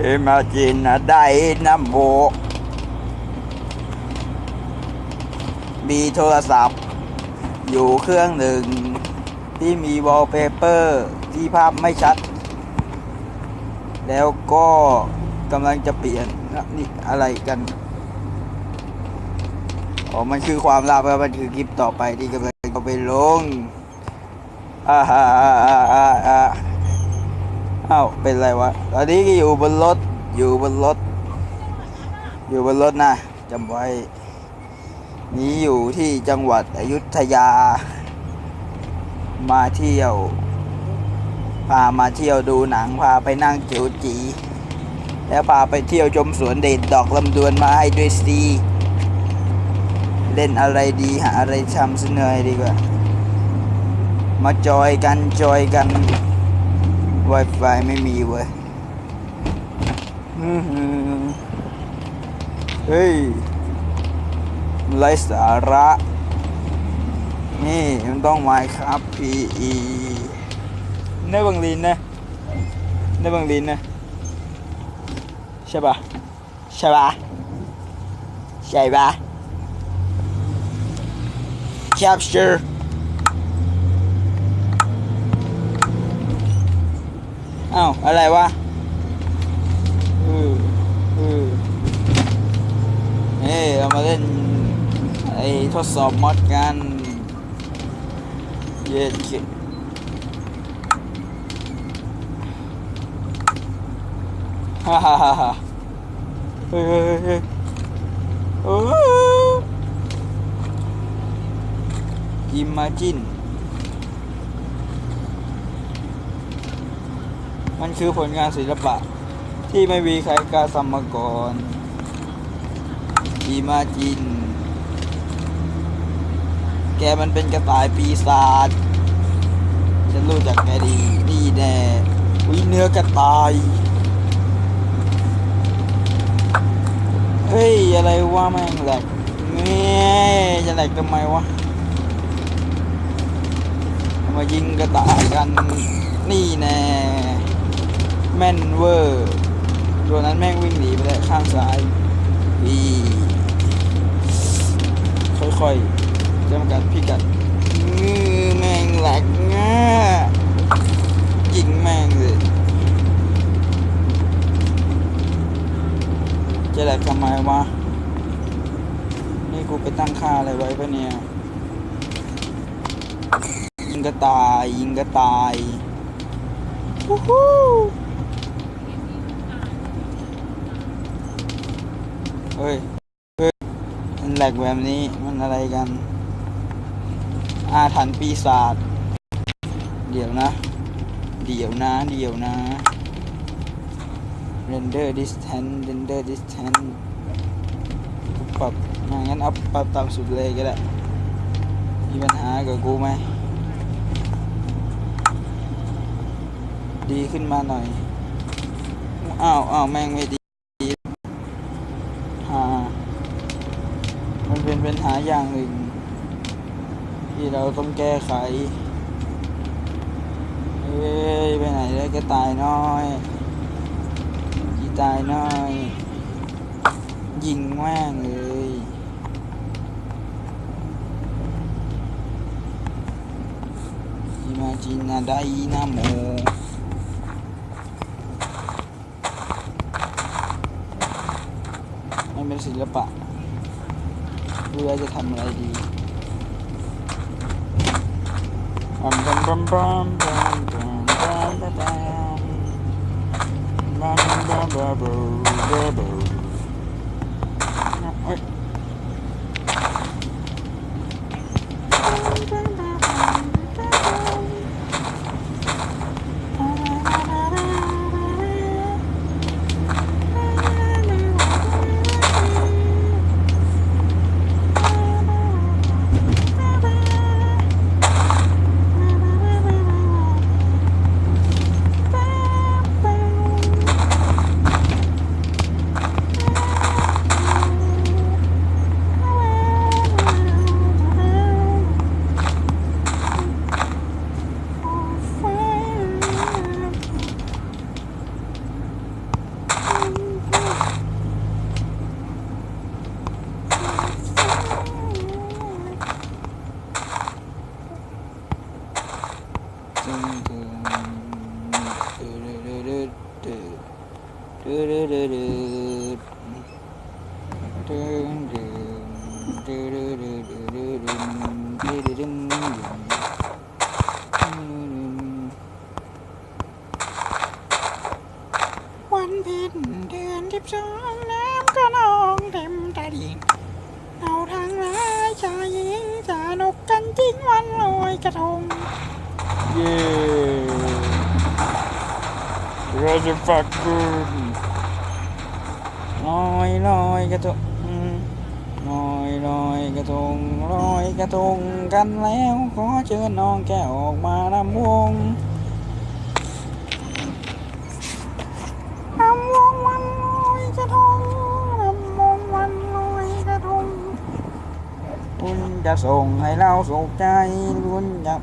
เอมาจินได้นะโมมีโทรศัพท์ อยู่เครื่องหนึ่ง ที่มีวอลเปเปอร์ที่ภาพไม่ชัด แล้วก็กำลังจะเปลี่ยนนี่อะไรกันอ๋อมันคือความลับครับมันคือคลิปต่อไปที่กำลังจะไปลงอ่าฮ่าอ่าอ่าอ่า เอ้าวเป็นไรวะตอนนี้ก็อยู่บนรถอยู่บนรถ อยู่บนรถนะจำไว้ นี้อยู่ที่จังหวัดอยุธยา มาเที่ยว พามาเที่ยวดูหนังพาไปนั่งจิ๋วจี แล้วพาไปเที่ยวชมสวนเด็ดดอกลำดวนมาให้ด้วยสิเล่นอะไรดีหาอะไรทำเสนอยดีกว่า มาจอยกันจอยกัน Wi-Fi ไม่มีเว้ยอื้อหือเฮ้ยไร้สาระ นี่มันต้องไมครับ PE เนื้บังลีนนะเนื้บังลีนนะ ใช่ปะใช่ปะใช่ปะ capture อ้าวอะไรวะเออเออเฮ้ยเรามาเล่นไอ้ทดสอบมอดกัน เย็ดเข็ดฮ่าฮ่าฮ่าฮ่าเฮ้ยเฮ้ยเฮ้ยโอ้ Imagine มัน มันคือผลงานศิลปะ ที่ไม่มีใครกล้าทำมาก่อน Imagine แกมันเป็นกระต่ายปีศาจ ฉันรู้จักแกดี นี่แน่วิเนื้อกระต่าย เฮ้ย อะไรวะแม่งแหลกเงี้ยจะแหลกทำไมวะ มายิงกระต่ายกัน นี่แน่ แม่นเวอร์ตัวนั้นแม่งวิ่งหนีไปแล้วข้างซ้ายวีค่อยๆจำกัดพิกัดงือแม่งแหลกง่ายิงแม่งเลยจะแหลกทำไมวะ นี่กูไปตั้งค่าอะไรไว้ปะเนี่ย ยิงกระต่าย ยิงกระต่าย วู้ฮู้ เฮ้ย เฮ้ยมันแหลกแบบนี้มันอะไรกัน อาถรรพ์ปีศาจ เดี๋ยวนะ เดี๋ยวนะ เดี๋ยวนะ render distance render distance ปรับอะงั้นเอาปรับตามสุดเลยก็ได้ มีปัญหากับกูไหม ดีขึ้นมาหน่อย อ้าวอ้าวแม่งไม่ดีหามันเปัญหาอย่างหนึ่ง ที่เราต้องแก้ไข เฮ้ย ไปไหนได้ก็ตายน้อยกีตายน้อย ยิงแม่งเลย Imagina Dynamo มันเป็นศิลปะ ดูว่าจะทำอะไรดีบัมบัมบัมบัมบัมบัมบัมบัมบัมบัมบัมบัมบัมบัมบัม วันเพ็ญเดือนสิบสองน้ำก็นองเต็มตลิ่งเราทั้งหลายชายหญิงสนุกกันจริงวันลอยกระทง เย้ เราจะฝักกุนลอยลอยกระทงอืมลอยลอยกระทงลอยกระทงกันแล้ว ขอเชิญน้องแกออกมานำวงนำวงวันลอยกระทงนำวงวันลอยกระทงคุณจะส่งให้เราสุขใจคุณจะ